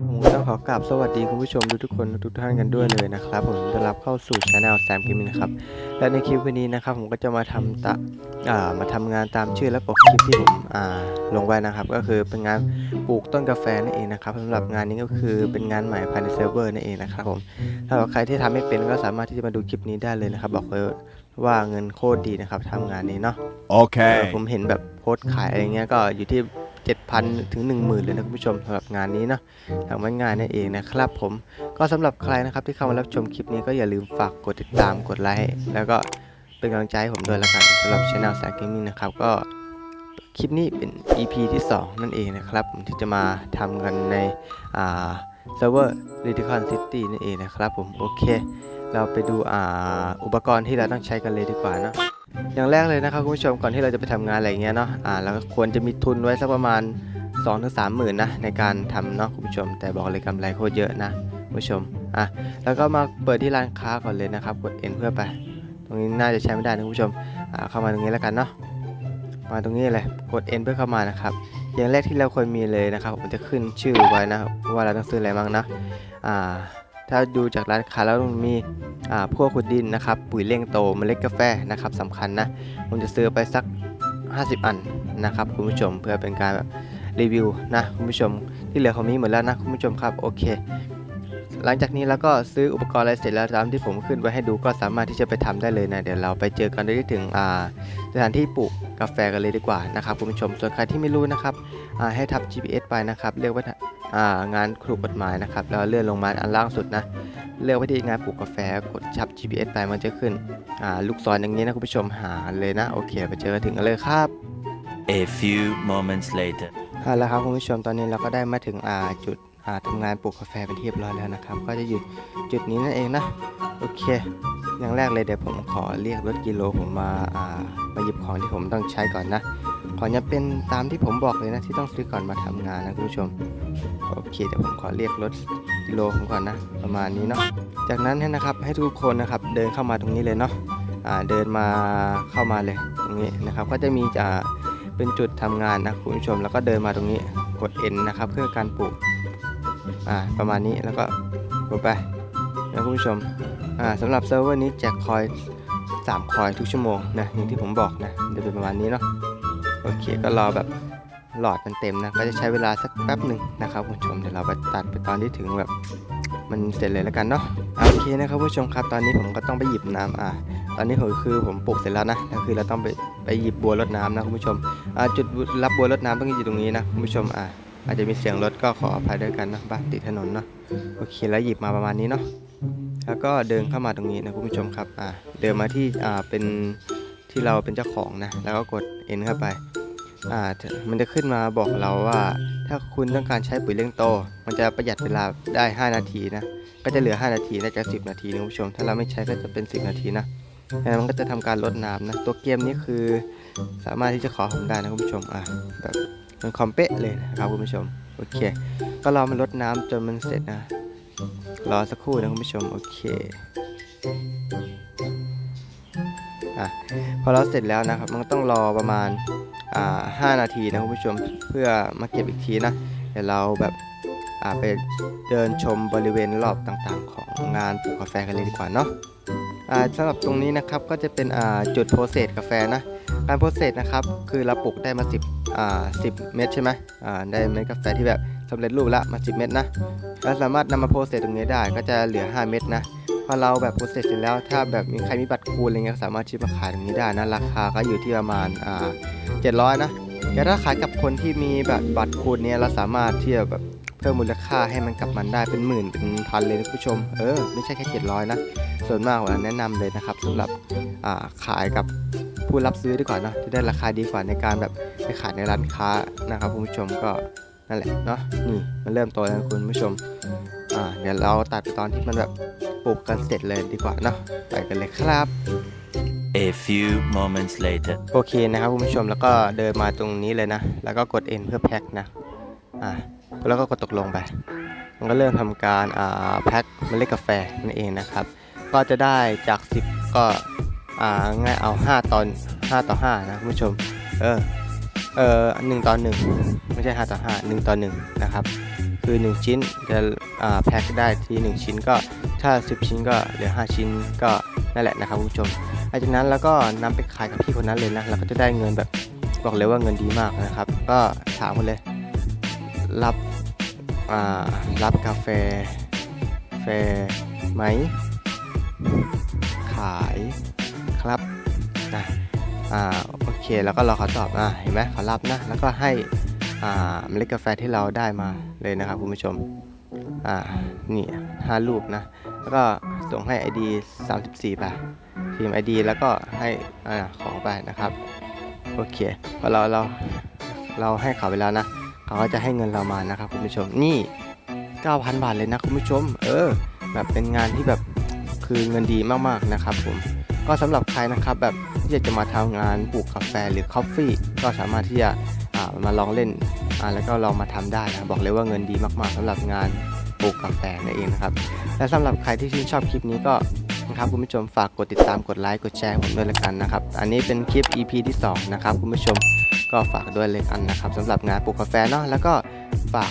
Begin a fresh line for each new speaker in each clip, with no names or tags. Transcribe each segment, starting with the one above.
ผมก็ต้องขอกราบสวัสดีคุณผู้ชมทุกๆคนทุกท่านกันด้วยเลยนะครับ ผมต้อนรับเข้าสู่ช anel แซมกิมนะครับและในคลิปวันนี้นะครับผมก็จะมาทำตะอ่ามาทำงานตามชื่อและปกคลิปที่ผมอ่าลงไว้นะครับ ก็คือเป็นงานปลูกต้นกาแฟนั่นเองนะครับสำหรับงานนี้ก็คือเป็นงานใหม่ภายในเซิร์ฟเวอร์นั่นเองนะครับผมถ้าใครที่ทำไม่เป็นก็สามารถที่จะมาดูคลิปนี้ได้เลยนะครับ บอกเลยว่าเงินโคตรดีนะครับทำงานนี้เนาะเออ
Okay.
ผมเห็นแบบโพสต์ขายอะไรเงี้ยก็อยู่ที่ 7,000 ถึง 10,000 เลยนะคุณผู้ชมสำหรับงานนี้เนาะทางวันงานนั่นเองนะครับผมก็สำหรับใครนะครับที่เข้ามารับชมคลิปนี้ก็อย่าลืมฝากกดติดตามกดไลค์แล้วก็เป็นกำลังใจให้ผมด้วยละกันสำหรับช anel สาย gaming นะครับก็คลิปนี้เป็น EP ที่ 2 นั่นเองนะครับผมที่จะมาทำกันในอ่าเซิร์ฟเวอร์ r e d i c o n City นั่นเองนะครับผมโอเค เราไปดูอ่าอุปกรณ์ที่เราต้องใช้กันเลยดีกว่านะ อย่างแรกเลยนะครับคุณผู้ชมก่อนที่เราจะไปทำงานอะไรเงี้ยเนาะอ่าเราก็ควรจะมีทุนไว้สักประมาณ2องถึงสามหมื่นนะในการทำเนาะคุณผู้ชม แต่บอกเลยกำไรโคตรเยอะนะคุณผู้ชมอะแล้วก็มาเปิดที่ร้านค้าก่อนเลยนะครับกด N เพื่อไป ตรงนี้น่าจะใช้ไม่ได้นะคุณผู้ชมอ่าเข้ามาตรงนี้แล้วกันเนาะมาตรงนี้เลยกด N เพื่อเข้ามานะครับอย่างแรกที่เราควรมีเลยนะครับผมจะขึ้นชื่อไว้นะว่าเราต้องซื้ออะไรบ้างนะอ่า ถ้าดูจากร้านค้าแล้วมันมีอ่าพวกขุดดินนะครับ ปุ๋ยเลี้ยงโตเมล็ดกาแฟนะครับสำคัญนะผมจะซื้อไปสัก 50 อันนะครับคุณผู้ชมเพื่อเป็นการแบบรีวิวนะคุณผู้ชมที่เหลือเขามีหมดแล้วนะคุณผู้ชมครับโอเค หลังจากนี้แล้วก็ซื้ออุปกรณ์อะไรเสร็จแล้วตามที่ผมขึ้นไว้ให้ดูก็สามารถที่จะไปทำได้เลยนะ เดี๋ยวเราไปเจอกันได้ที่ถึงอ่าสถานที่ปลูกกาแฟกันเลยดีกว่านะครับคุณผู้ชมส่วนใครที่ไม่รู้นะครับอ่าให้ทับ GPS ไปนะครับเลือกว่าอ่างานถูกกฎหมายนะครับแล้วเลื่อนลงมาอันล่างสุดนะเลือกไปที่งานปลูกกาแฟกดชับ GPS ไปมันจะขึ้นอ่าลูกศรอย่างนี้นะคุณผู้ชมหาเลยนะโอเคไปเจอกันถึงกันเลยครับ
A few moments later.
เอาละครับคุณผู้ชมตอนนี้เราก็ได้มาถึงอ่าจุดอ่า ทำงานปลูกกาแฟเป็นที่เรียบร้อยแล้วนะครับ ก็จะอยู่จุดนี้นั่นเองนะ โอเค อย่างแรกเลยเดี๋ยวผมขอเรียกรถกิโลผมมาอ่ามาหยิบของที่ผมต้องใช้ก่อนนะ ขอจะเป็นตามที่ผมบอกเลยนะที่ต้องซื้อก่อนมาทำงานนะคุณผู้ชม โอเคเดี๋ยวผมขอเรียกรถกิโลผมก่อนนะ ประมาณนี้เนาะ จากนั้นนะครับให้ทุกคนนะครับเดินเข้ามาตรงนี้เลยเนาะเดินมาเข้ามาเลยตรงนี้นะครับก็จะมีอ่าเป็นจุดทำงานนะคุณผู้ชมแล้วก็เดินมาตรงนี้กด N นะครับเพื่อการปลูก อ่าประมาณนี้แล้วก็กดไปนะคุณผู้ชมอ่าสำหรับเซิร์ฟเวอร์นี้แจกคอย3คอยทุกชั่วโมงนะอย่างที่ผมบอกนะจะเป็นประมาณนี้เนาะโอเคก็รอแบบหลอดมันเต็มนะก็จะใช้เวลาสักแป๊บหนึ่งนะครับคุณผู้ชมเดี๋ยวเราไปตัดไปตอนที่ถึงแบบมันเสร็จเลยแล้วกันเนาะโอเคนะครับผู้ชมครับตอนนี้ผมก็ต้องไปหยิบน้ำอ่าตอนนี้ผมคือผมปลูกเสร็จแล้วนะก็คือเราต้องไปไปหยิบบัวรดน้ำนะคุณผู้ชมอ่าจุดรับบัวรดน้ำต้องอยู่ตรงนี้นะคุณผู้ชมอ่า อาจจะมีเสียงรถก็ขออภัยด้วยกันนะบ้านติดถนนเนาะโอเคแล้วหยิบมาประมาณนี้เนาะแล้วก็เดินเข้ามาตรงนี้นะคุณผู้ชมครับอ่าเดินมาที่อ่าเป็นที่เราเป็นเจ้าของนะแล้วก็กด N เข้าไปอ่ามันจะขึ้นมาบอกเราว่า ถ้าคุณต้องการใช้ปุ๋ยเลี้ยงโต มันจะประหยัดเวลาได้ 5 นาทีนะก็จะเหลือ 5 นาทีน่าจะ10 นาทีนะคุณผู้ชม ถ้าเราไม่ใช้ก็จะเป็น 10 นาทีนะแล้วมันก็จะทำการลดน้ำนะ ตัวเกมนี้คือสามารถที่จะขอผมได้นะคุณผู้ชมอะแบบ มันคอมเป๊ะเลยนะครับคุณผู้ชมโอเค ก็รอมันลดน้ำจนมันเสร็จนะ รอสักครู่นะคุณผู้ชมโอเคอะพอเราเสร็จแล้วนะครับ มันต้องรอประมาณอ่าห้านาทีนะคุณผู้ชมเพื่อมาเก็บอีกทีนะเดี๋ยวเราแบบอ่าไปเดินชมบริเวณรอบต่างๆ ของงานปลูกกาแฟกันเลยดีกว่าเนาะอ่าสำหรับตรงนี้นะครับก็จะเป็นอ่าจุดโปรเซสกาแฟนะ การโปรเซสนะครับคือเราปลูกได้มา10อ่า10 เม็ดใช่ไหมอ่าได้เม็ดกาแฟที่แบบสำเร็จรูปละมา 10 เม็ดนะแล้วสามารถนำมาโปรเซสตรงนี้ได้ก็จะเหลือ 5 เม็ดนะพอเราแบบโปรเซสเสร็จแล้วถ้าแบบมีใครมีบัตรคูณอะไรเงี้ยสามารถชิปมาขายตรงนี้ได้นะราคาก็อยู่ที่ประมาณอ่า700 นะแต่ถ้าขายกับคนที่มีแบบบัตรคูณเนี่ยเราสามารถที่จะแบบเพิ่มมูลค่าให้มันกลับมันได้เป็นหมื่นเป็นพันเลยนะผู้ชม เออไม่ใช่แค่ 700 นะ ส่วนมากผมแนะนำเลยนะครับสำหรับขายกับ ผู้รับซื้อดีกว่าเนอะที่ได้ราคาดีกว่าในการแบบไปขายในร้านค้านะครับคุณผู้ชมก็นั่นแหละเนาะนี่มันเริ่มโตแล้วนะคุณผู้ชมอ่าเดี๋ยวเราตัดไปตอนที่มันแบบปลูกกันเสร็จเลยดีกว่าเนาะไปกันเลยครับ
A few moments later.
โอเคนะครับคุณผู้ชมแล้วก็เดินมาตรงนี้เลยนะ แล้วก็กด N เพื่อแพ็คนะอ่าแล้วก็กดตกลงไป มันก็เริ่มทำการอ่าแพ็คเมล็ดกาแฟนั่นเองนะครับ ก็จะได้จาก 10 ก็ อ่าง่ายเอา 5 ตอน 5 ต่อ 5 นะคุณผู้ชม เออ เออหนึ่งต่อหนึ่งไม่ใช่ 5 ต่อ 5 1 ต่อ 1 นะครับ คือ 1 ชิ้นจะอ่าแพ็คได้ที่1ชิ้นก็ถ้า 10 ชิ้นก็เหลือ 5 ชิ้นก็นั่นแหละนะครับคุณผู้ชมหลังจากนั้นเราก็นำไปขายกับพี่คนนั้นเลยนะเราก็จะได้เงินแบบบอกเลยว่าเงินดีมากนะครับ ก็ถามกันเลย รับอ่ารับกาแฟแฟไหม ขาย ครับนะอ่าโอเคแล้วก็รอเขาตอบอ่าเห็นไหมเขารับนะแล้วก็ให้อ่าเมล็ดกาแฟที่เราได้มาเลยนะครับคุณผู้ชมอ่านี่ห้ารูปนะแล้วก็ส่งให้ ID 34ไปพิมพ์ ID แล้วก็ให้อ่าของไปนะครับโอเคพอเราเราเราให้เขาไปแล้วนะ เขาก็จะให้เงินเรามานะครับคุณผู้ชมนี่ 9,000 บาทเลยนะคุณผู้ชม เออ แบบเป็นงานที่แบบคือเงินดีมากๆนะครับผม ก็สำหรับใครนะครับแบบที่อยากจะมาทำงานปลูกกาแฟหรือคอฟฟี่ก็สามารถที่จะมาลองเล่นแล้วก็ลองมาทำได้นะบอกเลยว่าเงินดีมากๆสำหรับงานปลูกกาแฟนั่นเองนะครับและสำหรับใครที่ชื่นชอบคลิปนี้ก็นะครับคุณผู้ชมฝากกดติดตามกดไลค์กดแชร์ผมด้วยละกันนะครับ อันนี้เป็นคลิป EP ที่สองนะครับคุณผู้ชมก็ฝากด้วยเลยกันนะครับสำหรับงานปลูกกาแฟเนาะแล้วก็ฝาก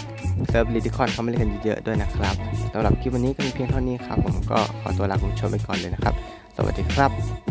เซิร์ฟลิติคอนเข้ามาเล่นกันเยอะๆด้วยนะครับสำหรับคลิปวันนี้ก็มีเพียงเท่านี้ครับผมก็ขอตัวลาคุณผู้ชมไปก่อนเลยนะครับ สวัสดีครับ